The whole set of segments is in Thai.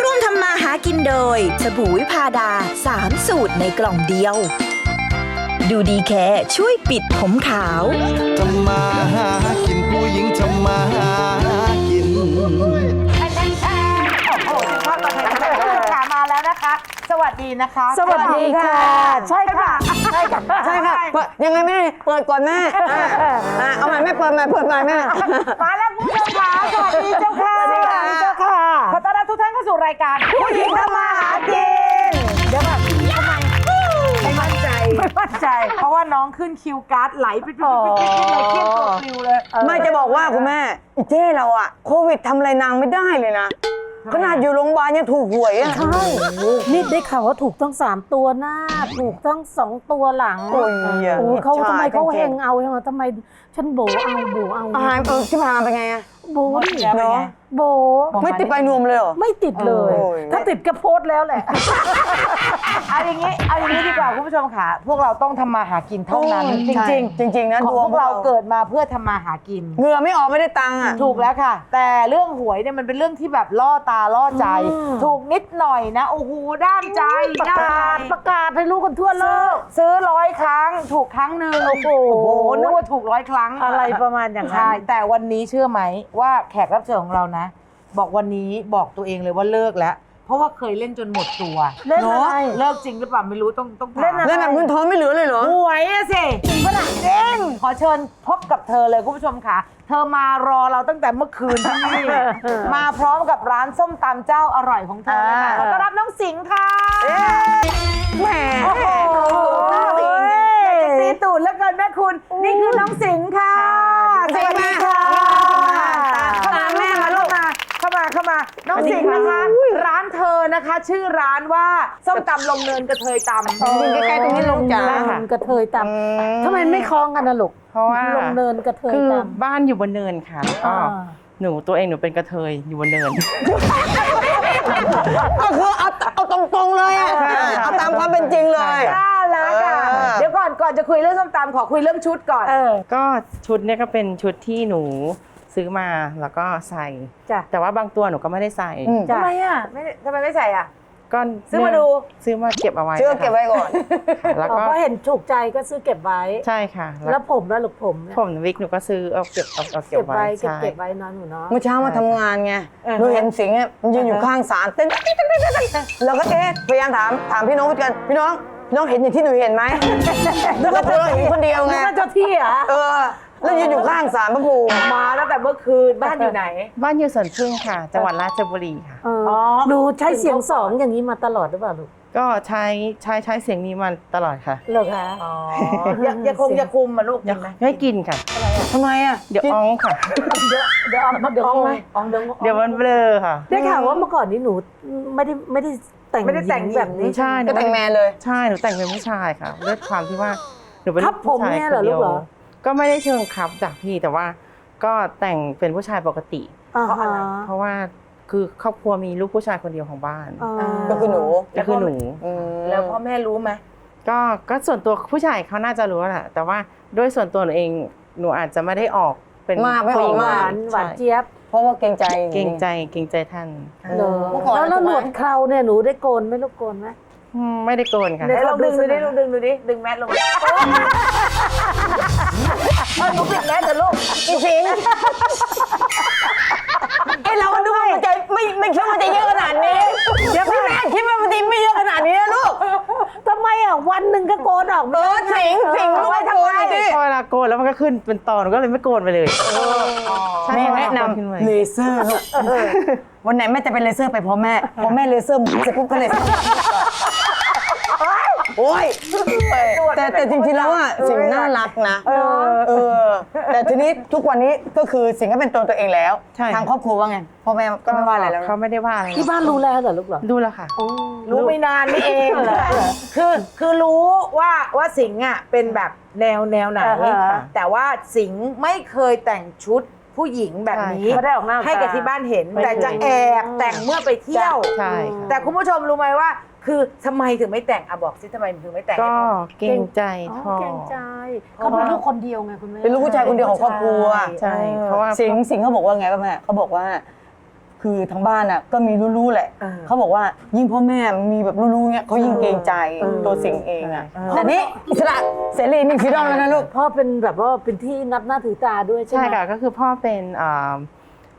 ร่วมทำมาหากินโดย สบู่วิพาดาสามสูตรในกล่องเดียว ดูดีแค่ช่วยปิดผมขาว ทำมาหากินผู้หญิงทำมาหา วัสดีนะคะสวัสดีค่ะ ใช่ค่ะ ใช่ค่ะใช่ค่ะเปิดยังไงแม่เปิดก่อนแม่อะอะเอาใหม่แม่เปิดใหม่เปิดใหม่แม่มาแล้วคุณผู้ชมขาสวัสดีเจ้าค่ะสวัสดีค่ะเจ้าค่ะขอต้อนรับทุกท่านเข้าสู่รายการผู้หญิงทำมาหากินเดี๋ยวแบบทำไมไม่มั่นใจไม่มั่นใจ เพราะว่าน้องขึ้นคิวการ์ดไหลไปปิ๊บปิ๊บปิ๊บปิ๊บเลยเครียดตัวปลิวเลยไม่จะบอกว่าคุณแม่อีเจ้เราอะโควิดทำอะไรนางไม่ได้เลยนะ ขนาดอยู่โรงพยาบาลยังถูกหวยอะใช่นี่ได้ข่าวว่าถูกทั้งสามตัวหน้า ถูกทั้งสองตัวหลังโอ้ยอย่าโอ้ยเขาอิจฉทำไมเขาจริเฮงงเอาเฮงเอาทำไมฉันโบเอาโบเอาๆอาหารเออที่ผ่านมาเป็นไงอะ โบดิเนาะโบ ไม่ติดไปนวมเลยเหรอ ไม่ติดเลย โอ้ย ถ้าติดก็โพสต์แล้วแหละ เอาอย่างนี้เอาอย่างนี้ดีกว่าคุณผู้ชมค่ะ พวกเราต้องทำมาหากินเท่านั้นจใช่ริงจริง ๆ นะๆของดวงพวกเราเกิดมาเพื่อทำมาหากิน เหงื่อไม่ออกไม่ได้ตังค์อะถูกแล้วค่ะ แต่เรื่องหวยเนี่ยมันเป็นเรื่องที่แบบล่อตาล่อใจอืมถูกนิดหน่อยนะ โอ้โหด้านใจประกาศด้นใจประกาศให้รู้กันทั่วโลซื้อกซื้อร้อยครั้ง ถูกครั้งหนึ่งโอ้โหนึกว่าถูกร้อยครั้งอะไรประมาณอย่างนั้ใช่นแต่วันนี้เชื่อไหมว่าแขกรับเชิญของเรานะ บอกวันนี้บอกตัวเองเลยว่าเลิกแล้ว เพราะว่าเคยเล่นจนหมดตัวเล่นอะไร เลิกจริงหรือเปล่าไม่รู้ต้องต้องถาม เล่นอะไรแล้วแบบเงินทองไม่เหลือเลยเหรอ หวยอะสิจริงปะล่ะจริงขอเชิญพบกับเธอเลยคุณผู้ชมค่ะ เธอมารอเราตั้งแต่เมื่อคืนที่นี่ มาพร้อมกับร้านส้มตำเจ้าอร่อยของเธอเลยค่ะขอต้อนรับน้องสิงห์ค่ะแหมโอ้โหอยากจะซีตูดแล้วเกินแม่คุณ นี่คือน้องสิงห์ค่ะ สวัสดีค่ะ เข้ามาแม่มาลูกมา เข้ามาเข้ามาน้องสิงห์นะคะ ร้านเธอนะคะ ชื่อร้านว่าส้มตำลงเนินกระเทยตำยืนใกล้ๆตรงนี้ลงจ๋าลงกระเทยตำทำไมไม่คล้องกันนะลูกเพราะว่าลงเนินกระเทยคือตำบ้านอยู่บนเนินค่ะแล้วก็อ่าหนูตัวเองหนูเป็นกระเทยอยู่บนเนินก็คือเอาเอาตรงๆเลยอะเอาตามความเป็นจริงเลยน่ารักอะเออเดี๋ยวก่อนก่อนจะคุยเรื่องส้มตำขอคุยเรื่องชุดก่อนเออก็ชุดเนี่ยก็เป็นชุดที่หนู ซื้อมาแล้วก็ใส่ จ้ะแต่ว่าบางตัวหนูก็ไม่ได้ใส่ อืม ทำไมอะไม่ทำไมไม่ใส่อะ ก็ซื้อมาดู ซื้อมาเก็บเอาไว้เชื่อเก็บไว้ก่อน ค่ะแล้วอ๋อก็เพราะเห็นถูกใจก็ซื้อเก็บไว้ ใช่ค่ะแล้แล้ววผมแล้วลูกผมเนี่ยผมวิกหนูก็ซื้อเอาเก็บเอาเอาเก็เก็บบไว้ไว้เก็บใช่ เก็บไว้เนอนหนูเนาะ เมื่อเช้ามาทำงานไงเออ หนูเห็นสิงห์อะมันยืนอยู่ข้างศาลเต้นแล้วก็เอ๊ะพยายามถามถามพี่น้องกัน พี่น้องพี่น้องเห็นอย่างที่หนูเห็นไหมแล้วก็ตัวเราเห็นคนเดียวไงนึกว่าเจ้าที่เหรอเออ แล้วยืนอยู่ข้างศาลพระภูมิมาตั้งแต่เมื่อคืนบ้านอยู่ไหน บ้านอยู่สวนพึ่งค่ะ จังหวัดราชบุรีค่ะเออหนูใช้เสียงสองอย่างนี้มาตลอดหรือเปล่าลูกก็ใช้ใช้ใช้เสียงนี้มาตลอดค่ะเหรอคะอ๋ออย่าอย่าคงอย่าคุมมาลูกอย่ากินไหมไม่กินค่ะทำไมอะเดี๋ยวอ้องค่ะ เดี๋ยวเอามาเดี๋ยวอองเอาไหมไหมอองเดิมเดี๋ยวมันเบลอค่ะ ได้ข่าวว่าเมื่อก่อนนี้หนูไม่ได้ไม่ได้แต่งไม่ได้แต่งหญิแบบนี้ใช่หนูก็แต่งแมนเลยใช่หนูแต่งเป็นผู้ชายค่ะด้วยความที่ว่าหนูเป็นครับผมผู้ชายเนี่ยคเหรอนเดีลูยกวเหรอ ก็ไม่ได้เชิงครับจากพี่แต่ว่าก็แต่งเป็นผู้ชายปกติอ่าฮะเพราะว่าคือครอบครัวมีลูกผู้ชายคนเดียวของบ้านอ่าก็คือหนูก็คือหนูอืมแล้วพ่อแม่รู้ไหมก็ก็ส่วนตัวผู้ชายเขาน่าจะรู้แหละแต่ว่าด้วยส่วนตัวหนูเองหนูอาจจะไม่ได้ออกเป็นมากไม่ออกผู้หญิงหวานใช่หวานเจี๊ยบเพราะว่าเกรงใจเกรงใจเกรงใจท่านเหรอเมื่อก่อนแล้วแล้วถูกไหมหนวดเคราเนี่ยหนูได้โกนไหมลูกโกนไหมอืมไม่ได้โกนค่ะเดี๋ไหนยวลองดึงดูดิลองดึงดูดิดึงแมสลง เออหนูปิดแมสเถอะลูกพี่สิงห์ไอเราก็นึกว่ามันจะไม่ไม่คิดว่ามันจะเยอะขนาดนี้เดี๋ยวพี่แม่คิดว่ามันจะไม่เยอะขนาดนี้นะลูก ทำไมอะวันหนึ่งก็โกนออกเออสิงห์สิงห์ลูกไม่ทำไมดิ พอเวลาโกนแล้วมันก็ขึ้นเป็นตอนหนูก็เลยไม่โกนไปเลยใช่แม่แนะนเอาขึ้นมาำเลเซอร์ลูกวันไหนแม่จะเป็นเลเซอร์ไปพอแม่พอแม่เลเซอร์เสร็จปุ๊บก็เลเซอร์ โอ้ยแต่แต่จริงๆแล้วอะสิงห์น่ารักนะเออ แต่ทีนี้ทุกวันนี้ก็คือสิงห์ก็เป็นตัวตัวเองแล้ว ใช่ ทางครอบครัวว่าไงพ่อแม่ก็ไม่ว่าอะไรแล้ว เขาไม่ได้ว่าอะไรที่บ้านรู้แล้วเหรอลูกเหรอดูแล้วค่ะ รู้ไม่นานนี่เองคือคือรู้ว่าว่าสิงห์อะเป็นแบบแนวแนวไหน อ่าฮะ แต่ว่าสิงห์ไม่เคยแต่งชุดผู้หญิงแบบนี้ใช่ค่ะไม่ได้ออกหน้าให้กับที่บ้านเห็น ไม่แต่จะแอบแต่งเมื่อไปเที่ยว ใช่ค่ะ แต่คุณผู้ชมรู้ไหมว่า คือทำไมถึงไม่แต่งอะบอกสิทำไมถึงไม่แต่งก็ให้พ่อ เกรงใจอ๋อพ่อ เกรงใจเขาเป็นลูกคนเดียวไงคุณแม่เป็นลูกผู้ชายคนเดียวของครอบครัวใช่เพราะว่า สิงห์สิงห์เขาบอกว่าไงป่ะแม่เขาบอกว่า คือทางบ้านอะ ก็มีรู้ๆแหละเออเขาบอกว่ายิ่งพ่อแม่มีแบบรู้ๆเนี้ยเขายิ่งเกรงใจตัวสิงห์เองอะแต่นี่อิสระเสรีมีฟรีดอมแล้วนะลูก พ่อเป็นแบบว่าเป็นที่นับหน้าถือตาด้วยใช่ใช่ไหม ค่ะก็คือพ่อเป็นอ่า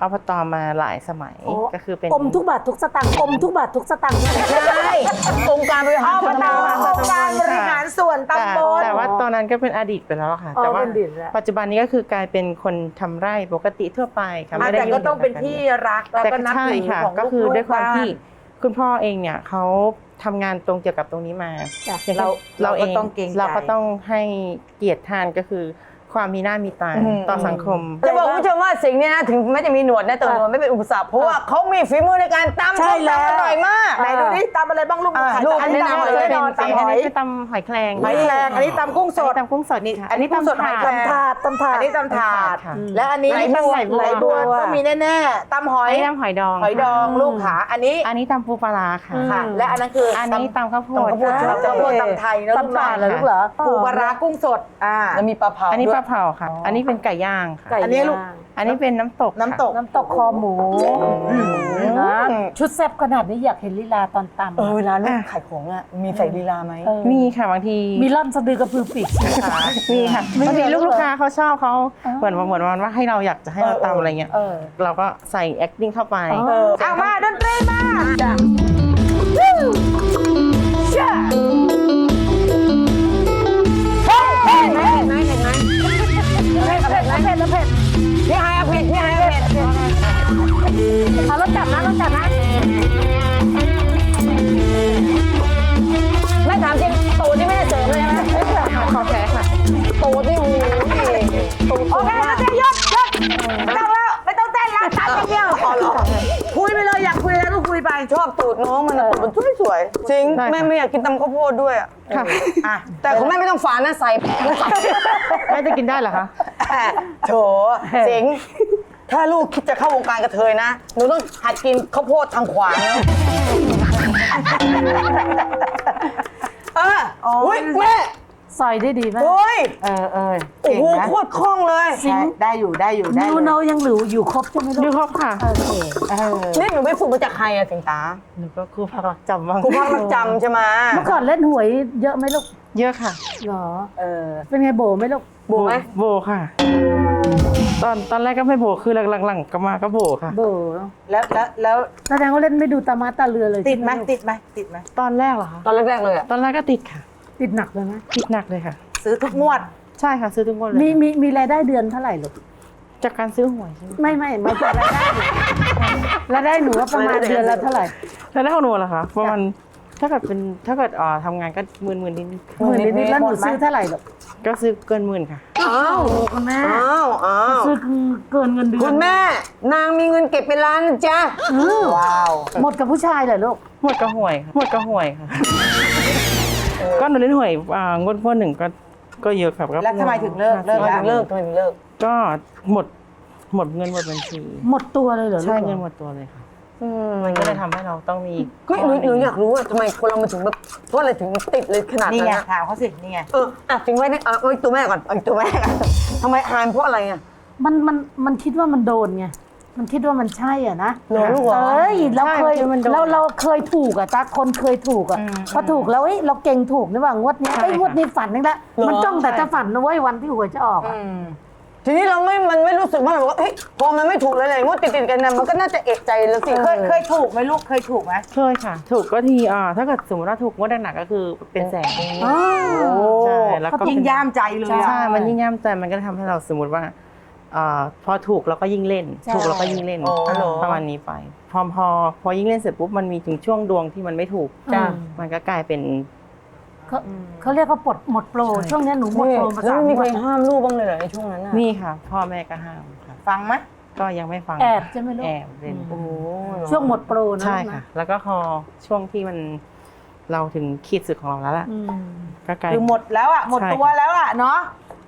อบตมาหลายสมัยโอ้ ก็คือเป็นอมทุกบาททุกสตางค์อมทุกบาททุกสตางค์ใช่องค์การบริหารอบส่วนตตำบลองค์การบริหารส่วนแต่ตำบล แต่ว่าตอนนั้นก็เป็นอดีตไปแล้วอะค่ะ อ๋อแต่ว่าเป็นอดีตแล้ว ปัจจุบันนี้ก็คือกลายเป็นคนทำไร่ปกติทั่วไปค่ะอะไม่ได้แต่ก็ต้องเป็นที่รักแล้วแต่ก็นับใช่ถือค่ะ ของก็คือลูกๆด้วยความบ้น ที่คุณพ่อเองเนี่ยเขาทำงานตรงเกี่ยวกับตรงนี้มาจ้ะ อย่างเราเราเองเราก็ต้องเกรงใจ เราก็ต้องให้เกียรติทานก็คือ ความมีหน้ามีตาต่อสังคม จะบอกคุณผู้ชมว่าสิงห์เนี่ยนะถึงแม้จะมีหนวดนะแต่หนวดไม่เป็นอุปสรรคเพราะว่าเขามีฝีมือในการตำใช่ส้มแล้วตำอร่อยมากไหนดูนี่ตำอะไรบ้างลูกอะขายลูกอันนี้แนะนำตำหอยเลยแน่นอนอันตำหอยนี้คือตำหอยแครงหอยแครงอันนี้ตำกุ้งสดอันนี้ตำกุ้งสดนี่ค่ะอันนี้กุ้งสดหอยแครงถาดตำถาดอันนี้ตำถาดค่ะและอันนี้ไหลบัวไหลบัวต้องมีแน่ๆตำหออัยนนี้ตำหอยดองหอยดองลูกขาอันนี้อันนี้ตำปูปลาร้าค่ะค่ะ และอันนั้นคืออัอันนี้ตำข้าวโพดตำข้าวโพดค่ะตำข้าวโพดตำไทยนะลูกตำถาดเหรอนะลูกเหรอปูปลาร้ากุ้งสดอ่าแล้วมีปลาเผาอันนี้ด้ปวยลาเผาค่ะ อันนี้เป็นไก่ย่างค่ะ ไก่อันนี้ลูก ย่างอันนี้เป็นน้ำตกค่ะน้ำตก น้ำตกคอหมูนะชุดแซ่บขนาดนี้อยากเห็นลีลาตอนตำเออเวลาลูกขายของอะมีใส่ลีลาไหม เออมีค่ะบางทีมีล่อนสะดือกระพือปีกใช่ไหมคะ มีค่ะมีบางทีเหรอลูกลูกค้าเขาชอบเขาอ๋อ เหมือนเหมือนวันว่าให้เราอยากจะให้เราเออเออ ตำอะไรเงี้ย เออ เราก็ใส่ acting เข้าไปอ๋อเออ เอามาดนตรีมา แล้วก็คุยไปชอบตูดน้องมันอะตูดมันสวยสวยๆจริงได้ค่ะ แม่ไม่อยากกินตำข้าวโพดด้วยอะค่ะอะแต่ของแม่ไม่ต้องฝานนะใส่แม่จะกินได้เหรอคะโถสิงถ้าลูกคิดจะเข้าวงการกระเทยนะหนูต้องหัดกินข้าวโพดทางขวานะเอออุ้ยแม่ ซอยได้ดีมาก โอ้ยเออเออโอ้เก่งโหนะโคตรคล่องเลยได้ได้อยู่ได้อยู่ได้นิอวยู่โนยังเหลืออยู่ครบใช่ไหมดูลูกครบค่ะ โอเคเออนี่หนูไปฝึกมาจากใครอะสิงตาหนูก็ครูพักรักจำบ้างครูพักรักจำใช่ไหมเมื่อก่อนเล่นหวยเยอะไหมลูกเยอะค่ะเหรอ เออเป็นไงโบไหมลูกโบไหมโบค่ะ ตอนตอนแรกก็ไม่โบคือหลังๆก็มาก็โบค่ะ โบแล้วแล้วแล้วแสดงว่าเล่นไม่ดูตามาตาเรือเลยติดไหมใช่ลูกติดไหมติดไหมตอนแรกเหรอคะตอนแรกๆเลยอะตอนแรกก็ติดค่ะ ติดหนักเลยไหมติดหนักเลยค่ะ ซื้อทุกงวด ใช่ค่ะ ซื้อทุกคนเลยมีมีมีรายได้เดือนเท่าไหร่ลูกจากการซื้อหวยใช่ไหมไม่ไม่ไม่ใช่รายได้รายได้หนูว่าประมาณเดือนละเท่าไหร่ แล้วได้ของหนูเหรอคะประมาณถ้าเกิดเป็นถ้าเกิดเอ่อทำงานก็หมื่นหมื่นนิดหมื่นนิดๆแล้วหนูซื้อเท่าไหร่ลูกๆก็ซื้อเกินหมื่นค่ะ อ้าวคุณแม่อ้าวอ้าวซื้อเกินเงินเดือนคุณแม่ นางมีเงินเก็บเป็นล้านนะจ๊ะว้าวหมดกับผู้ชายเหรอลูกหมดก็หวยค่ะหมดก็หวยค่ะ ก็หนูเล่นหวยอ่างวดงวดหนึ่งก็ก็เยอะครับก็แล้วทำไมถึงเลิกเลิกทำไมแล้วถึงเลิกทำไมถึงเลิก ก็หมดหมดเงินหมดบัญชีหมดตัวเลยเหรอลูกใช่เงินหมดตัวเลยค่ะมันก็เลยทำให้เราต้องมีเฮ้ยหนูหนูอยากรู้ว่าทำไมคนเรามันถึงแบบเพราะอะไรถึงติดเลยขนาดนี่นั้นไงนะถามเขาสินี่ไงเอออะถึงไว้นะเอาเอาอีกตัวแม่ก่อนเอาอีกตัวแม่ก่อนทำไมอายเพราะอะไรอะ มันมันมันคิดว่ามันโดนไง มันคิดว่ามันใช่อะนะเหรอลูกเหรอเอ้ยเราเคยใช่มันโดนเราเราเคยถูกอะตาคนเคยถูกอะอืมพอถูกแล้วเอ้ยเราเก่งถูกนี่ว่างวดนี้ใช่ไอ้ยค่ะงวดนี้ฝันนึงละเหรอมันจ้องแต่จะฝันนะเว้ยวันที่หวยจะออกอะทีนี้เราไม่ มันไม่รู้สึกว่าแบบว่าเฮ้ยพอมันไม่ถูกเลยเลยงวดติดติดๆกันนะมันก็น่าจะเอกใจแล้วสิเคยเคยถูกไหมลูกเคยถูกไหมเคยค่ะ ถูกก็ทีอ่าถ้าเกิดสมมติว่าถูกงวดหนักๆก็คือเป็นแสนอ้าวใช่แล้วก็ยิ่งย่ามใจเลยอะใช่มันยิ่งย่ำใจมันก็ทำให้เราสมมติว่า อ่าพอถูกเราก็ยิ่งเล่นถูกเราก็ยิ่งเล่นอ๋อเหรอ ประมาณนี้ไป พอพอพอยิ่งเล่นเสร็จปุ๊บมันมีถึงช่วงดวงที่มันไม่ถูก จ้ะมันก็กลายเป็น เขาเขาเรียกว่าปลดหมดโปรช่วงนี้หนูหมดนี่โปรมาแล้วสามไม่มีงใควรดห้ามลูกบ้างเลยเหรอในช่วงนั้นอะนี่ค่ะ พ่อแม่ก็ห้ามค่ะ ฟังไหมก็ยังไม่ฟังแอบใช่ไหมลูกแอบเล่น โอ้โหช่วงหมดโปรนะใช่ลูกนค่ะ แล้วก็พอช่วงที่มันเราถึงขีดสุดของเราแล้วล่ะ อืม ก็กลาย คือหมดแล้วอะหมดใช่ตัวแล้วอะเนาะ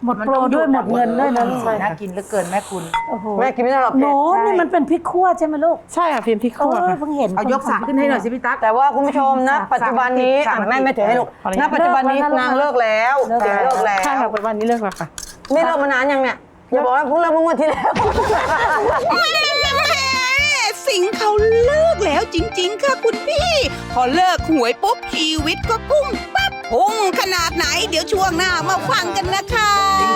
หมดโปรด้วยหมดเงินด้วยนะใช่น่าค่ะกินเหลือเกินแม่คุณ โอ้โหแม่กินไม่ได้หรอกหนูเผ็ดนี่มันเป็นพริกขั่วใช่ไหมลูกใช่ค่ะพิมพ์พริกเอคั่วอค่ะ เพิ่งเห็นเอายกสากขึ้นให้หน่อยสิพี่ตั๊ก แต่ว่าคุณผู้ชมนะสามปัจจุบันนี้สามอะแม่ไม่ถือให้ลูกขออนุญาตณปัจจุบันนี้นางเลิกแล้วเจ๋งเลิกแล้ว ใช่ค่ะปัจจุบันนี้เลิกแล้วค่ะนี่เลิกมานานยังเนี่ยอย่าบอกว่าเพิ่งเลิกเมื่องวดที่แล้ว สิงห์เขาเลิกแล้วจริง ๆ ค่ะคุณพี่ พอเลิกหวยปุ๊บชีวิตก็พุ่งปั๊บ พุ่งขนาดไหน เดี๋ยวช่วงหน้ามาฟังกันนะคะ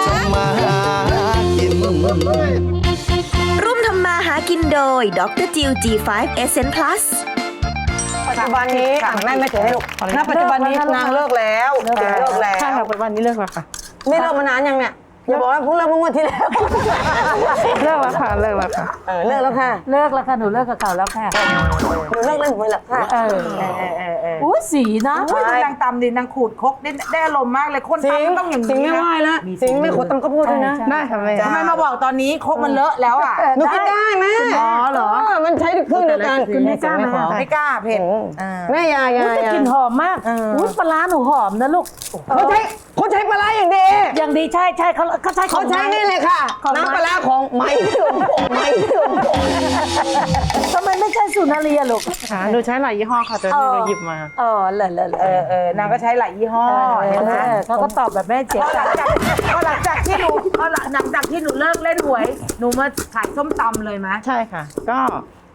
ทำมาหากินร่วมทำมาหากินโดยดรจิว G5 Essence Plus ปัจจุบันนี้อะแม่ไม่ถือให้ลูกขออนุญาตณปัจจุบันนี้นางเลิกแล้วเจ๋งเลิกแล้ใช่วค่ะปัจจุบันนี้เลิกแล้วค่ะ นี่เลิกมานานยังเนี่ย อย่าบอกว่าเพิ่งเลิกเมื่องวดที่แล้ว เลิกแล้วค่ะเลิกแล้วค่ะ เออเลิกแล้วค่ะเลิกแล้วค่ะ หนูเลิกกับเขาแล้วค่ะ หนูเลิกเล่นหวยแล้วค่ะเออ เออเออเออเอออุ้ยสีนะโอ้ยดูนางตำดินางขูดครกได้ได้อารมณ์มากเลยคนสิงตำต้องอย่างสิงนี้ไม่ไหวนะแล้วสิงไม่ขดตำข้าวโพดด้วยนะได้ค่ะแม่ ทำไมมาบอกตอนนี้ครกมันเลอะแล้วอะหนูกินได้แม่อ๋อเหรอ มันใช้เครื่องเดียวกันคุณไม่กล้าไหมคะ ไม่กล้าเผ็ดอ่าแม่ยายาอุ้ยแต่ยากลิ่นหอมมากเอออุ๊อุ้ยปลาร้าหนูหอมนะลูกเขาใช้เขาใช้ปลาร้าอย่างดีอย่างดีใช่ใช่เขาเขาใช้ขเขาองใช้นี่เลยค่ะ ของน้ำปลาร้าของไหมเสื่อมผงไหมเสื่อมผงทำไมไม่ใช่สุนารีอะลูกค่ะหนูใช้หลายยี่ห้อค่ะแต่ที่เราหยิบมา เออเลยเลยเลเอยอเออนางก็ใช้หลายยี่ห้อเอเห็นไหมอเขาก็ตอบแบบแม่เจ็บพอหลังจากพอหลังจากที่หนูพอหลังหลังจากที่หนูเลิกเล่นหวย หนูมาขายส้มตำเลยไหมใช่ค่ะ ก็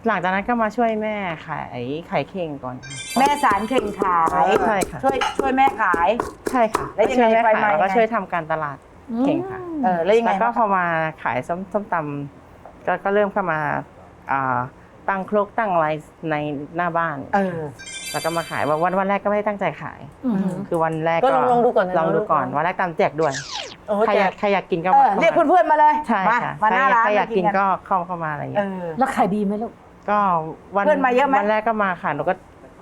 หลังจากนั้นก็มาช่วยแม่ขายไข่เข่งก่อนค่ะแม่สารเข่งขายใช่ค่ะช่วยช่วยแม่ขาย ใช่ค่ะแล้วยังไงช่แม่ไปขายมาแล้วก็ยังไง ช่วยทำการตลาดเข่งค่ะ เออแล้วยังไงแล้วก็พอมาขายส้มส้มตำก็ก็เริ่มเข้ามาอ่าตั้งครกตั้งอะไรในหน้าบ้าน เออ แล้วก็มาขายวันวันวันแรกก็ไม่ได้ตั้งใจขาย อืม คือวันแรกก็ลองลองดูก่อนนะลองดูก่อนลองดูก่อน วันแรกตามแจกด้วยโอ้ใครแจอยากกใครอยากกินก็เอมาอเรียกเพื่อนๆมาเลยใช่มาค่ะมาหน้าร้านใครอยากกินมก็เข้าเข้ามาอะไรอย่างเอเงี้ยอแล้วขายดีไหมลูก ก็วันเพื่อนมาเยอะไหม วันแรกก็มาค่ะหนูก็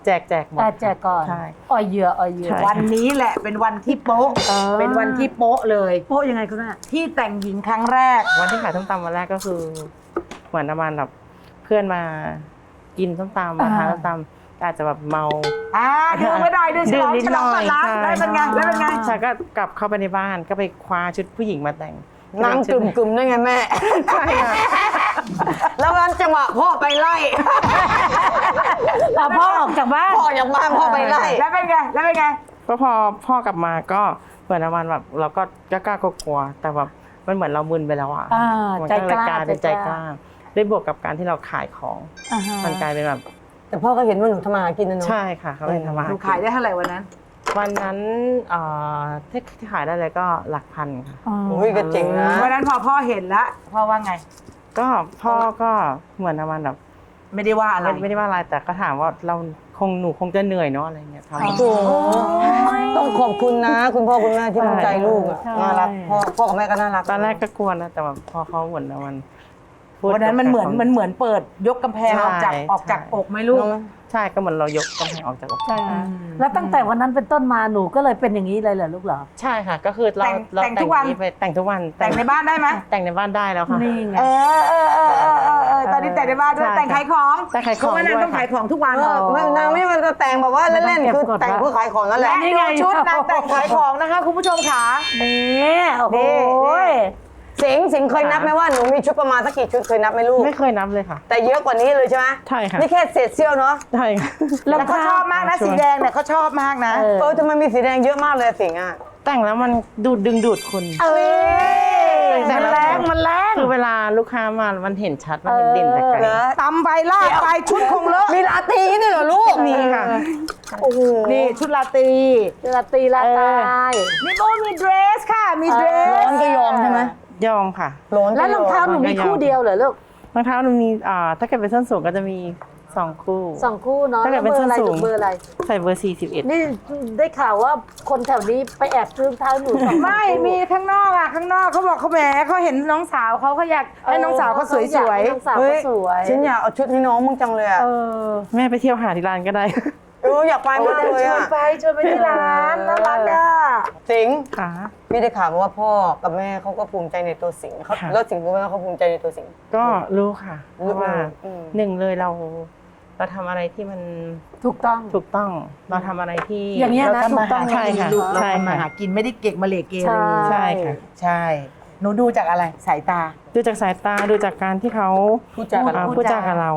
แจกแจกหมดแต่แจกก่อน ใช่ อ่อยเหยื่ออ่อยเหยื่อ ใช่ วันนี้แหละเป็นวันที่โป๊ะ เออ เป็นวันที่โป๊ะเลย โป๊ะยังไงคุณแม่ที่แต่งหญิงครั้งแรก วันที่ขายส้มตำวันแรกก็คือ เหมือนประมาณแบบเพื่อนมากินส้มตำมาทานส้มตำอาจจะแบบเมา อ่าดื่มไม่ได้ด้วยฉดื่ลมองนิดฉหลน่องอก่อยนละใช่ ได้เป็นไงได้เป็นไง ใช่ก็กลับเข้าไปในบ้านก็ไปคว้าชุดผู้หญิงมาแต่งนางกลุ่มกลุ่มๆได้ไงแม่ ใช่ค่ะ แล้ววันจังหวะพ่อไปไล่เอาพ่อออกจากบ้านพ่ออยากบ้านพ่อไปไล่ แล้วเป็นไง แล้วเป็นไง ก็พอพ่อกลับมาก็เหมือนประมาณแบบ เราก็กล้ากลัวๆแต่แบบมันเหมือนเรามึนไปแล้วอะอ่ามันใจก็กเลยล้ากลายเป็นใจกล้าด้วยบวกกับการที่เราขายของอ่าฮะมันกลายเป็นแบบ แต่พ่อก็เห็นว่าหนูทำมาหากินนะเนาะใช่ค่ะเขาเป็นธรรมะหนูขายได้เท่าไหร่วันนั้น วันนั้นเอ่อที่ที่ขายได้เลยก็หลักพันค่ะอืมโอ้ยก็เจ๋งนะ วันนั้นพอพ่อเห็นละพ่อว่าไง ก็พ่อก็เหมือนประมาณแบบไม่ได้ว่าอะไรไม่ไม่ได้ว่าอะไรแต่ก็ถามว่าเราคงหนูคงจะเหนื่อยเนาะอะไรเงี้ยทำ โอ้โหต้องขอบคุณนะ คุณพ่อคุณแม่ที่เข้าใจลูกอะใช่ น่ารักพ่อพ่อกับแม่ก็น่ารักตอนแรกก็กลัวนะแต่ว่าพอเขาเหมือนมัน พูดวันนั้นมันเหมือนมันเหมือนเปิดยกกำแพงออกจากใช่ ออกจากอกไหมลูกน้องไหมใช่ก็เหมือนเรายกกำแพงออกจากอกใช่แล้วตั้งแต่วันนั้นเป็นต้นมาหนูก็เลยเป็นอย่างนี้เลยเหรอลูกเหรอ ใช่ค่ะ ก็คือเราแต่งเราแต่งทุกวัน ไปแต่งทุกวันแต่งในบ้านได้ไหมแต่งในบ้านได้แล้วค่ะ นี่ไง เออเออเออเออเออเออตอนนี้แต่งในบ้านด้วยใช่ แต่งขายของแต่งขายของเพระว่านางด้วยต้องขายของทุกวัน เออแม่นางไม่มันจะแต่งแบบว่าเล่นๆคือแต่งเพื่อขายของนั่นแหและละดูชุดนางแต่งขายของนะคะ คุณผู้ชมค่ะ นี่โอ้โหนี่นี่ สิงสิงเคยนับไหมว่าหนูมีชุดประมาณสักกี่ชุดเคยนับไหมลูก ไม่เคยนับเลยค่ะ แต่เยอะกว่านี้เลยใช่ไหมใช่ค่ะ นี่แค่เศษเสี้ยวเนาะใช่ค่ะแต่เขาชอบมากนะสีแดงเนี่ยเขาชอบมากนะเออเออทำไมมีสีแดงเยอะมากเลยสิงห์อะแต่งแล้วมันดูดดึงดูดคนเอ้ยแต่มันละแรงมันแรงคือเวลาลูกค้ามามันเห็นชัดมันเห็นเด่นแต่ไกลเหรอตำไปลากไปชุดคงเลอะมีลาตีนี่เหรอลูกมีค่ะโอ้โหนี่ชุดลาตรีลาตีลาตายมีโบมีเดรสค่ะมีเดรร้อสนก็ยอมใช่ไหม ยอมค่ะ ร้อนก็ยมแล้วรองเท้าหนูมีคู่เดียวเหรอลูกรองเท้ามันมีอ่าถ้าเกิดเป็นส้นสูงก็จะมีสองคู่ สองคู่เนาะถ้าเกิดแล้วเป็นเบอร์อะไรส้นสูถูงกเบอร์อะไรใส่เบอร์ 41 นี่ได้ข่าวว่าคนแถวนี้ไปแอบซื้อรองเท้าหนูสองไม่มีข้างนอกอะข้างนอกเขาบอกเขาแหมเขาเห็นน้องสาวเขาเขาอยากให้น้องสาวเขาสวยอากให้น้องสาวเฮ้เขายสวย ฉันอยากเอาชุดให้น้องมึงจังเลยอะเออ แม่ไปเที่ยวหาที่ร้านก็ได้ เอออยากไปมากเลยชวอะนไปชวนไปที่ร้านน่ารักอะสิงห์ค่ะ พี่ได้ข่าวมาว่าพ่อกับแม่เขาก็ภูมิใจในตัวสิงห์เขาค่ะ แล้วสิงห์รู้ไหมว่าเขาภูมิใจในตัวสิงห์ ก็รู้ค่ะเพรู้ราะว่าอืม หนึ่งเลยเรา เราทำอะไรที่มันถูกต้อง ถูกต้อง เราทำอะไรที่อย่างเงี้ย นะเราทำถูมากต้องหาใช่กินค่ะลูกเราใช่ทำมาค่ะ หากินไม่ได้เก่งมาเหลเกเรใช่ ใช่ค่ะ ใช่หนูดูจากอะไรสายตา ดูจากสายตาดูจากการที่เขาพูดจากับเรา อ่พูดจากับเรา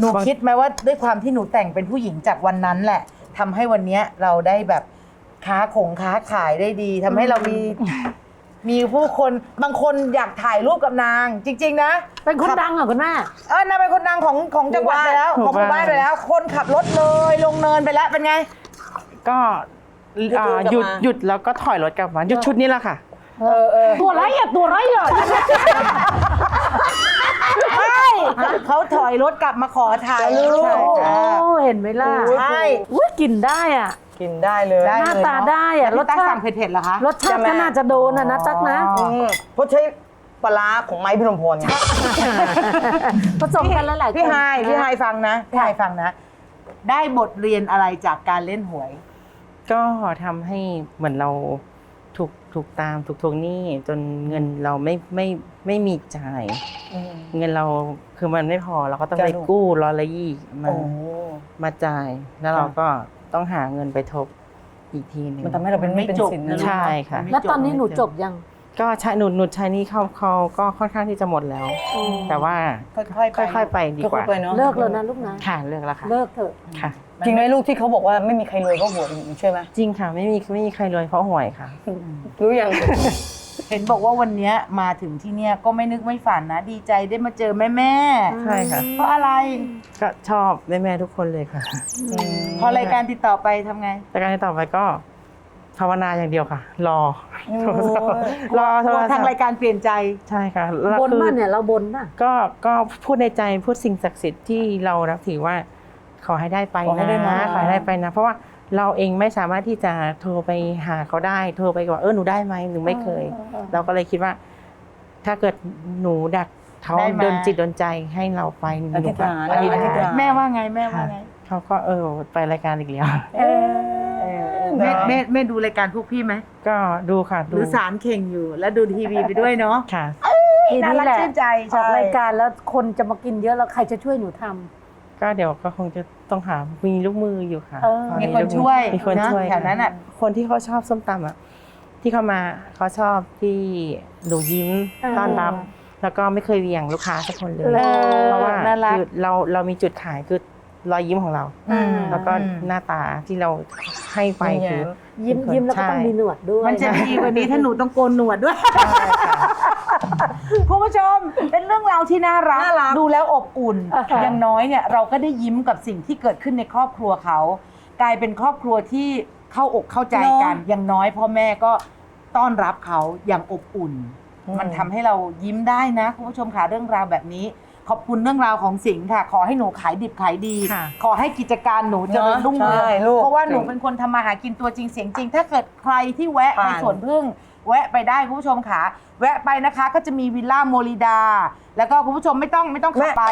หนูคิดไหมว่าด้วยความที่หนูแต่งเป็นผู้หญิงจากวันนั้นแหละทำให้วันเนี้ยเราได้แบบค้าขงค้าขายได้ดีทำให้เรามีมีผู้คนบางคนอยากถ่ายรูปกับนาง จริง ๆ นะ เป็นคนดังเหรอคุณแม่เออนางเป็นคนดังของของจังหวัดไปแล้วหมู่ของหมู่บ้าบ้านนไปแล้ว คนขับรถเลยลงเนินไปแล้วเป็นไง ก็อ่าหยุดหยุดแล้วก็ถอยรถกลับมาหยุดชุดนี้แหละค่ะ เออเออตัวไรอะตัวไรอะใช่เขาถอยรถกลับมาขอถ่ายรูปใช่โอ้เห็นไหมล่ะใช่อุ้ยกลิ่นได้อะกินได้เลยได้หน้าเลยตาเนะได้อะแล้วพี่ตั๊กรสชาติสั่งเผ็ดๆเหรอคะรสชาติก็น่าจะโดนอะนะตั๊กนะอ๋ออืมเพราะใช้ปลาร้าของไม้พิรมพลไงผสมกันหลายๆคนพี่ไฮายพี่ไฮายฟังนะพี่ไฮายฟังนะ ได้บทเรียนอะไรจากการเล่นหวย ก็ทำให้เหมือนเรา ถูกถูกตามถูกทวงหนี้จนเงินเราไม่ไม่ไม่มีจ่ายเงินเราคือมันไม่พอเราก็ต้องจ้ะไปลูก กู้ร้อยละยี่มาโอ้ มาจ่าย แล้วเราก็ต้องหาเงินไปทบอีกทีหนึงมันทำให้เราเป็นหนี้เป็นไม่จบสินนะนะใช่ค่ะ แล้วตอนนี้หนูจบยังก็ใช้หนุนหนุนใช้หนี่เขาเขาก็ค่อนข้างที่จะหมดแล้ว แต่ว่าค่อยๆไปค่อยๆไปดีกว่า ค่อยๆไปเนาะเลิกแล้วนะลูกนะ ค่ะเลิกแล้วค่ะ เลิกเถอะ ค่ะ จริงไหมลูกที่เขาบอกว่าไม่มีใครรวยเพราะหวยหนูเชื่อไหมจริงค่ะ ไม่มีไม่มีใครรวยเพราะหวยค่ะ รู้ยัง เห็นบอกว่าวันเนี้ยมาถึงที่เนี่ยก็ไม่นึกไม่ฝันนะ ดีใจได้มาเจอแม่แม่ๆใช่ค่ะ เพราะอะไร ก็ชอบแม่ๆทุกคนเลยค่ะพอรายการติดต่อไปทำไง แต่การต่อไปก็ภาวนาอย่างเดียวค่ะ รอรอโทกลัวรศัทางพท์รายการเปลี่ยนใจใช่ค่ะแล้วบนคือบ้านเนี่ยเราบนป่ะก็ก็พูดในใจพูดสิ่งศักดิ์สิทธิ์ที่เรานับถือว่า ขอให้ได้ไปขอให้ได้นะ นะ ขอให้ได้ไปนะ เพราะว่าเราเองไม่สามารถที่จะโทรไปหาเขาได้ โทรไปว่าเออหนูได้ไหมหนูไม่เคย เราก็เลยคิดว่า ถ้าเกิดหนูดักเขาได้มา โดนจิตโดนใจให้เราไปหนูอธิษฐานก็อธิษอธิษฐาฐานนแม่ว่าไงแม่ว่าไงเขาก็เออไปรายการอีกแล้วแม่แม่แม่ดูรายการพวกพี่ไหมก็ดูค่ะหดูรือสารเข่งอยู่แล้วดูทีวีไปด้วยเนาะค่ะ ทีน่านี้รักแหละชื่นใจอใช่อกรายการแล้วคนจะมากินเยอะแล้วใครจะช่วยหนูทำ ก็เดี๋ยวก็คงจะต้องหามีลูกมืออยู่ค่ะเออพอมีคนลูกอช่วยมีคนนะช่วยแถวนั้นอะ คนที่เขาชอบส้มตำอะที่เขามาเขาชอบที่หนูยิ้มเออต้อนรับ แล้วก็ไม่เคยเหวี่ยงลูกค้าสักคนเลยเออเพราะว่าน่ารักคือเราเรามีจุดขายคือรอยยิ้มของเราอืมแล้วก็หน้าตาที่เราให้ไปยิ้มคือยิ้มยิ้มแล้วก็ต้องมีหนวดด้วย มันจะดีกว่านี้ถ้าหนูต้องโกนหนวดด้วยใช่ ค่ะคุณผู้ชมเป็นเรื่องราวที่น่ารัก น่ารักดูแล้วอบอุ่น อ่าฮะอย่างน้อยเนี่ยเราก็ได้ยิ้มกับสิ่งที่เกิดขึ้นในครอบครัวเขา กลายเป็นครอบครัวที่เข้าอกเข้าใจกันอย่างน้อยพ่อแม่ก็ต้อนรับเขาอย่างอบอุ่นมันทำให้เรายิ้มได้นะคุณผู้ชมค่ะเรื่องราวแบบนี้ ขอบคุณเรื่องราวของสิงห์ค่ะ ขอให้หนูขายดิบขายดี ค่ะขอให้กิจการหนูเจริญรุ่งเรืองใช่ลูกเพราะว่าหนูเป็นคนทำมาหากินตัวจริงเสียงจริง ถ้าเกิดใครที่แวะไปผ่าน สวนพึ่ง แวะไปได้คุณผู้ชมค่ะ แวะไปนะคะก็จะมีวิลล่าโมริดา แล้วก็คุณผู้ชมไม่ต้องไม่ต้องขับไป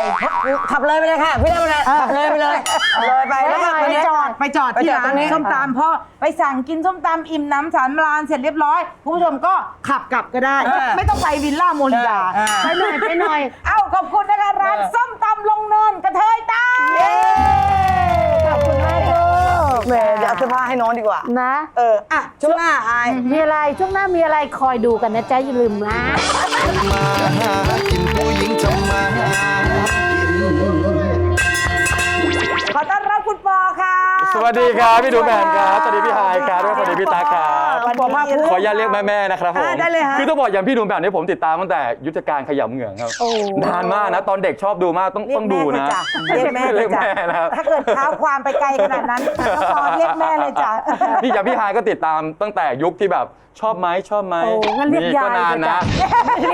ขับเลยไปเลยค่ะพี่ได้มาเลยขับเลยไปเลยเลยไปแล้วก็ไปไปจอดไปจอดไปที่จอดร้าตรงนี้นส้มตำเพราะไปสั่งกินส้มตำอิ่มน้ำสารมรานเสร็จเรียบร้อยคุณผู้ชมก็ขับกลับก็ได้อ่าไม่ต้องไปวิลล่าโมริดาอ่าไปหน่อยไปหน่อย เอ้าขอบคุณนะคะร้านเออส้มตำลงเนินกระเทยตา ขอบคุณมากลูก แหมเดี๋ยวเอาเสื้อผ้าให้น้องดีกว่า นะเออ อะ ช่วงหน้าอาย มีอะไรช่วงหน้ามีอะไรคอยดูกันนะจ๊ะอย่าลืมนะ มาหากินผู้หญิงทำมาหากิน ขอต้อนรับคุณปอค่ะ สวัสดีครับพี่ดูแมนครับสวัสดีพี่ไฮายครับแล้วก็สวัสดีพี่ตาครับ วันปอภาคภูมิขออนุญาตเรียกแม่ๆนะครับผมอ่าได้เลยฮะคือต้องบอกอย่างพี่ดูแมนนี่ผมติดตามตั้งแต่ยุทธการขยำเหงืองครับโอ้ นานมากนะตอนเด็กชอบดูมากต้องต้องดูนะเรียกแม่เลเรียยกจ้ะแม่นะครับถ้าเกิดเท้าความไปไกลขนาดนั้นน้องปอเรียกแม่เลยจ้ะ นี่อย่างพี่ไฮายก็ติดตามตั้งแต่ยุคที่แบบชอบไหมชอบไหมโอ้งั้นเรียกยายก็นานนะ เลยจ้ะ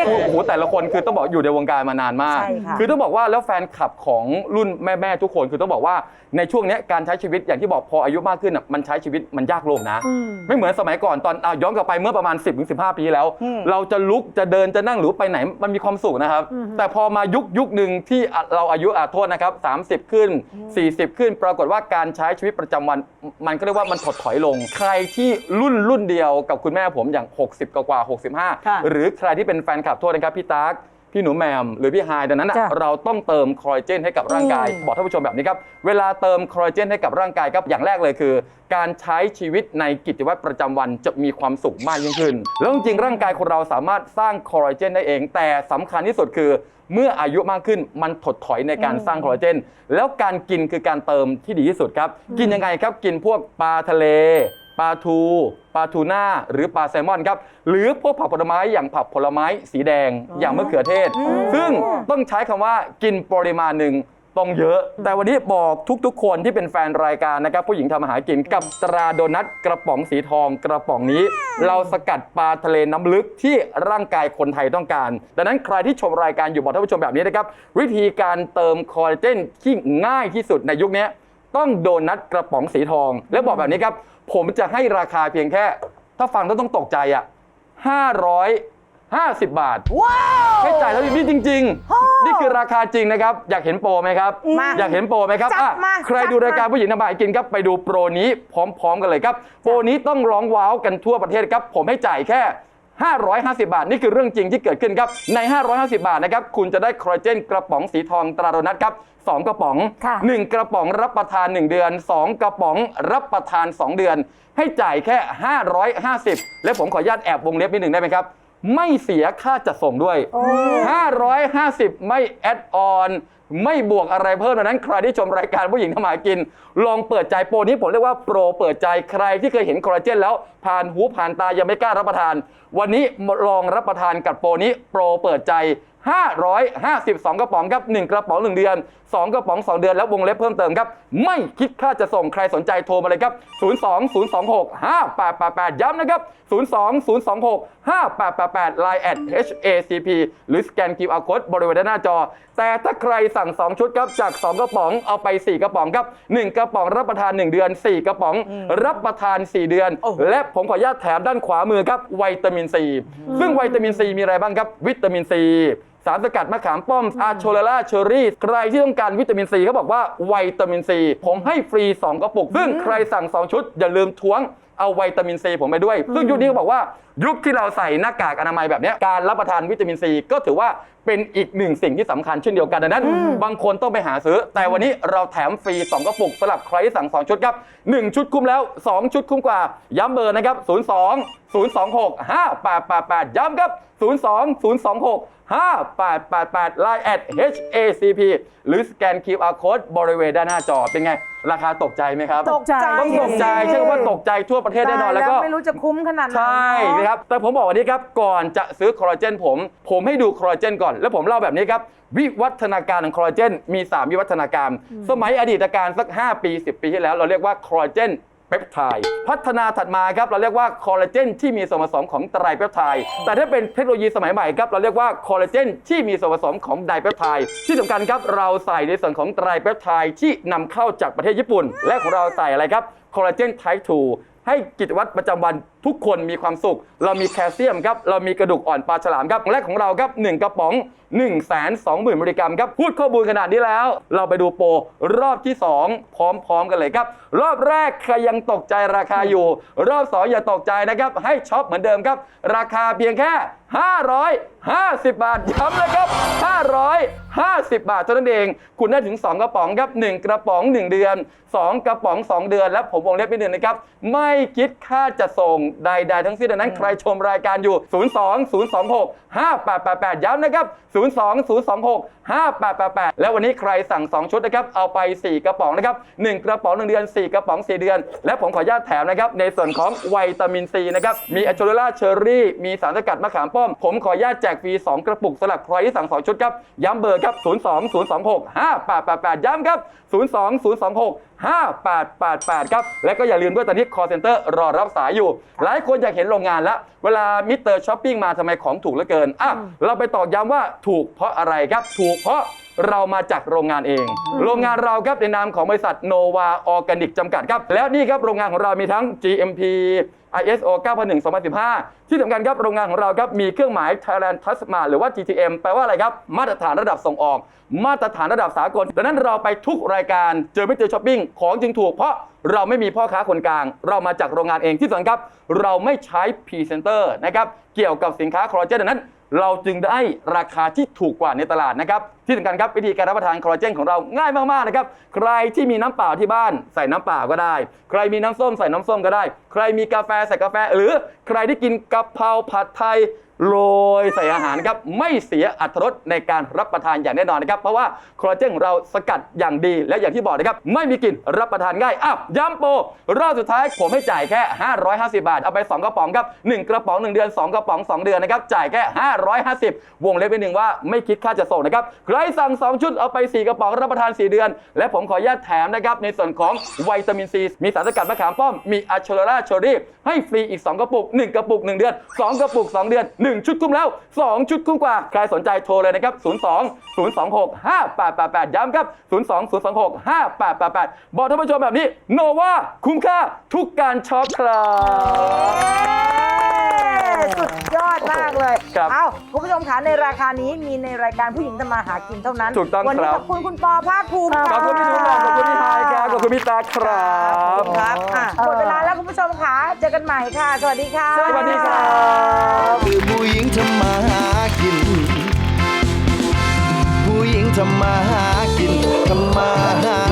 โอ้โหแต่ละคนคือต้องบอกอยู่ในวงการมานานมาก ใช่ค่ะคือต้องบอกว่าแล้วแฟนคลับของรุ่นแม่ๆทุกคน คือต้องบอกว่าในช่วงเนี้ยการใช้ชีวิตอย่างที่บอกพออายุมากขึ้นอะมันใช้ชีวิตมันยากลงนะอืมไม่เหมือนสมัยก่อนตอนอะย้อนกลับไปเมื่อประมาณ 10-15ถึง15ปีแล้วเราจะลุกจะเดินจะนั่งหรือไปไหนมันมีความสุขนะครับแต่พอมายุคยุคหนึ่งที่อะเราอายุอาโทษนะครับ 30 ขึ้น40 ขึ้น ปรากฏว่าการใช้ชีวิตประจำวัน มันก็เรียกว่ามันถดถอยลง ใครที่รุ่นรุ่นเดียวกับคุณแม่ผมอย่าง 60 กว่าๆค่ะ 65 หรือใครที่เป็นแฟนคลับโทษนะครับพี่ตาก พี่หนูแหมมหรือพี่ไฮายดังนั้นน่ะจ้ะ เราต้องเติมคอลลาเจนให้กับร่างกาย บอกท่านผู้ชมแบบนี้ครับ เวลาเติมคอลลาเจนให้กับร่างกายครับอย่างแรกเลยคือ การใช้ชีวิตในกิจวัตรประจำวันจะมีความสุขมากยิ่งขึ้น แล้วจริงๆร่างกายของเราสามารถสร้างคอลลาเจนได้เอง แต่สำคัญที่สุดคือ เมื่ออายุมากขึ้นมันถดถอยในการสร้างคอลลาเจนแล้วการกินคือการเติมที่ดีที่สุดครับ กินยังไงครับกินพวกปลาทะเล ปลาทูปลาทูน่าหรือปลาแซลมอนครับหรือพวกผักผลไม้อย่างผักผลไม้สีแดงอย่างมะเขือเทศ ซึ่งต้องใช้คำว่ากินปริมาณหนึ่งต้องเยอะ แต่วันนี้บอกทุกๆ คนที่เป็นแฟนรายการนะครับ ผู้หญิงทำอาหารกินกับตราโดนัทกระป๋องสีทองกระป๋องนี้ เราสกัดปลาทะเลน้ำลึกที่ร่างกายคนไทยต้องการ ดังนั้นใครที่ชมรายการอยู่บอกท่านผู้ชมแบบนี้นะครับ วิธีการเติมคอลลาเจนที่ง่ายที่สุดในยุคนี้ ต้องโดนัทกระป๋องสีทอง แล้วบอกแบบนี้ครับ ผมจะให้ราคาเพียงแค่ ถ้าฟังแล้วต้องตกใจอะ550 บาท ว้าว ให้จ่ายเท่านี้นี่จริง ๆ นี่คือราคาจริงนะครับ อยากเห็นโปรไหมครับ มาอยากเห็นโปรไหมครับจัดอะมาใครจัดดูรายการมาผู้หญิงทำมาหากินครับไปดูโปรนี้พร้อม ๆ กันเลยครับ โปรนี้ต้องร้องว้าวกันทั่วประเทศครับ ผมให้จ่ายแค่ 550 บาท นี่คือเรื่องจริงที่เกิดขึ้นครับ ใน 550 บาทนะครับคุณจะได้คอลลาเจนกระป๋องสีทองตราโดนัทครับสองกระป๋อง ค่ะ 1 กระป๋องรับประทาน 1 เดือน 2 กระป๋องรับประทาน 2 เดือน ให้จ่ายแค่ 550 และผมขออนุญาตแอบวงเล็บนิดหนึ่งได้ไหมครับ ไม่เสียค่าจัดส่งด้วย 550 ไม่แอดออน ไม่บวกอะไรเพิ่มดังนั้นใครที่ชมรายการผู้หญิงทำมาหากิน ลองเปิดใจโปรนี้ผมเรียกว่าโปรเปิดใจใครที่เคยเห็นคอลลาเจนแล้วผ่านหูผ่านตายังไม่กล้ารับประทาน วันนี้ลองรับประทานกับโปรนี้โปรเปิดใจ 552 กระป๋องครับ1กระป๋อง 1 เดือน 2 กระป๋อง 2 เดือนแล้ววงเล็บเพิ่มเติมครับ ไม่คิดค่าจะส่งใครสนใจโทรมาเลยครับ 02 026 5888 ย้ำนะครับ 02 026 5888 Line at HACP หรือสแกน QR Code บริเวณด้านหน้าจอแต่ถ้าใครสั่ง 2 ชุดครับจาก 2 กระป๋องเอาไป 4 กระป๋องครับ 1 กระป๋องรับประทาน 1 เดือน 4 กระป๋องรับประทาน 4 เดือน และผมขออนุญาตแถมด้านขวามือครับวิตามินซีซึ่งวิตามินซีมีอะไรบ้างครับ วิตามินซีสารสกัดมะขามป้อมอาโชลาล่าเชอรี่ ใครที่ต้องการวิตามินซีเขาบอกว่าวิตามินซีผมให้ฟรี 2 กระปุก ซึ่งใครสั่ง 2 ชุด อย่าลืมท้วง เอาวิตามินซีผมไปด้วย ซึ่งยุคนี้เขาบอกว่ายุคที่เราใส่หน้ากากอนามัยแบบเนี้ยการรับประทานวิตามินซีก็ถือว่าเป็นอีกหนึ่งสิ่งที่สำคัญเช่นเดียวกันดังนั้น บางคนต้องไปหาซื้อ แต่วันนี้เราแถมฟรี 2 กระปุกสำหรับใครที่สั่ง 2 ชุดครับ 1 ชุดคุ้มแล้ว 2 ชุดคุ้มกว่า ย้ำเบอร์นะครับ 02 026 5888 ย้ำครับ 02 026 5888 Line at HACP หรือสแกน QR Code บริเวณด้านหน้าจอเป็นไง ราคาตกใจไหมครับตกใจต้องตกใจใช่ว่าตกใจทั่วประเทศแน่นอนแล้วก็ ไม่รู้จะคุ้มขนาดไหนใช่นะครับ แต่ผมบอกวันนี้ครับ ก่อนจะซื้อคอลลาเจนผม ผมให้ดูคอลลาเจนก่อน แล้วผมเล่าแบบนี้ครับ วิวัฒนาการของคอลลาเจนมี 3 วิวัฒนาการ สมัยอดีตการสัก 5 ปี 10 ปีที่แล้ว เราเรียกว่าคอลลาเจนเปปไทด์พัฒนาถัดมาครับเราเรียกว่าคอลลาเจนที่มีส่วนผสมของไตรเปปไทด์แต่ถ้าเป็นเทคโนโลยีสมัยใหม่ครับเราเรียกว่าคอลลาเจนที่มีส่วนผสมของไดเปปไทด์ที่สำคัญครับเราใส่ในส่วนของไตรเปปไทด์ที่นำเข้าจากประเทศญี่ปุ่น และของเราใส่อะไรครับคอลลาเจนไทป์2 ให้กิจวัตรประจำวันทุกคนมีความสุข เรามีแคลเซียมครับ เรามีกระดูกอ่อนปลาฉลามครับและของเราครับ 1 กระป๋อง1 2 0 0 0 0มิลลิกรัมครับ พูดข้อมูลขนาดนี้แล้ว เราไปดูโปรรอบที่ 2 พร้อมๆกันเลยครับ รอบแรกใครยังตกใจราคาอยู่ รอบ 2 อย่าตกใจนะครับ ให้ช็อปเหมือนเดิมครับ ราคาเพียงแค่ 550 บาทย้ำนะครับ 550 บาทเท่านั้นเอง คุณได้ถึง 2 กระป๋องครับ 1 กระป๋อง 1 เดือน 2 กระป๋อง 2 เดือน และผมวงเล็บไปหนึ่งนะครับ ไม่คิดค่าจะส่งใด ๆ ทั้งสิ้นดังนั้นใครชมรายการอยู่ 02 026 5888 ย้ำนะครับ 02 026 5888 แล้ววันนี้ใครสั่ง 2 ชุดนะครับ เอาไป 4 กระป๋องนะครับ 1 กระป๋อง 1 เดือน 4 กระป๋อง 4 เดือน และผมขออนุญาตแถมนะครับในส่วนของวิตามินซีนะครับมีอะโชลล่าเชอรี่มีสารสกัดมะขามป้อม ผมขออนุญาตแจกฟรี 2 กระปุกสำหรับใครที่สั่ง2ชุดครับ ย้ำเบอร์ครับ 02 026 5888 ย้ำครับ 02 026 5888 ครับ และก็อย่าลืมด้วยตอนนี้ call center รอรับสายอยู่ หลายคนอยากเห็นโรงงานแล้ว เวลามิเตอร์ช้อปปิ้งมาทำไมของถูกเหลือเกินอะเราไปตอกย้ำว่าถูกเพราะอะไรครับ ถูกเพราะเรามาจากโรงงานเอง โรงงานเราครับในนามของบริษัทโนวาออร์แกนิกจำกัดครับ แล้วนี่ครับโรงงานของเรามีทั้ง GMP ISO 9001 2015 ที่สำคัญครับโรงงานของเราครับมีเครื่องหมาย Thailand t r u s t m a r หรือว่า GTM แปลว่าอะไรครับ มาตรฐานระดับส่งออก มาตรฐานระดับสากลดังนั้นเราไปทุกรายการเจอไม่เจอช้อปปิ้งของจริงถูกเพราะเราไม่มีพ่อค้าคนกลาง เรามาจากโรงงานเองที่สำคัญครับ เราไม่ใช้พรีเซนเตอร์นะครับเกี่ยวกับสินค้าคอลลาเจนดังนั้น เราจึงได้ราคาที่ถูกกว่าในตลาดนะครับ ที่สำคัญครับวิธีการรับประทานคอลลาเจนของเราง่ายมากๆนะครับ ใครที่มีน้ำเปล่าที่บ้านใส่น้ำเปล่าก็ได้ ใครมีน้ำส้มใส่น้ำส้มก็ได้ ใครมีกาแฟใส่กาแฟ หรือใครที่กินกะเพราผัดไทย โรยใส่อาหารครับไม่เสียอัตรสในการรับประทานอย่างแน่นอนนะครับ เพราะว่าคอลลาเจนเราสกัดอย่างดีและอย่างที่บอกนะครับ ไม่มีกลิ่นรับประทานง่ายอ้าวย้ำโปรรอบสุดท้ายผมให้จ่ายแค่ 550 บาท เอาไป 2 กระป๋องครับ 1 กระป๋อง 1 เดือน 2 กระป๋อง 2 เดือนนะครับจ่ายแค่ 550 วงเล็บไปหนึ่งว่าไม่คิดค่าจะส่งนะครับใครสั่ง 2 ชุดเอาไป 4 กระป๋องรับประทาน 4 เดือน และผมขออนุญาตแถมนะครับในส่วนของวิตามินซีมีสารสกัดมะขามป้อมมีอะโชลาโชรีให้ฟรีอีก 2 กระปุก 1 กระปุก 1 เดือน 2 กระปุก 2 เดือน1 ชุดคุ้มแล้ว 2 ชุดคุ้มกว่า ใครสนใจโทรเลยนะครับ 02 026 5888 ย้ำครับ 02 026 5888 บอกท่านผู้ชมแบบนี้ โนว่าคุ้มค่าทุกการช็อปครับ สุดยอดมากเลย ครับเอ้าคุณผู้ชมคะในราคานี้มีในรายการผู้หญิงทำมาหากินเท่านั้น ถูกต้องวันี้ครับ ขอบคุณคุณปอภาคภูมิขอบคุณพี่หนุ่มขอบคุณพี่ไฮายครับขอบคุณพี่ตาครับครับอะหมดเวลาแล้วคุณผู้ชมค่ะเจอกันใหม่ค่ะ สวัสดีค่ะ สวัสดีครับ คือผู้หญิงทำมาหากิน ผู้หญิงทำมาหากินทำมาหา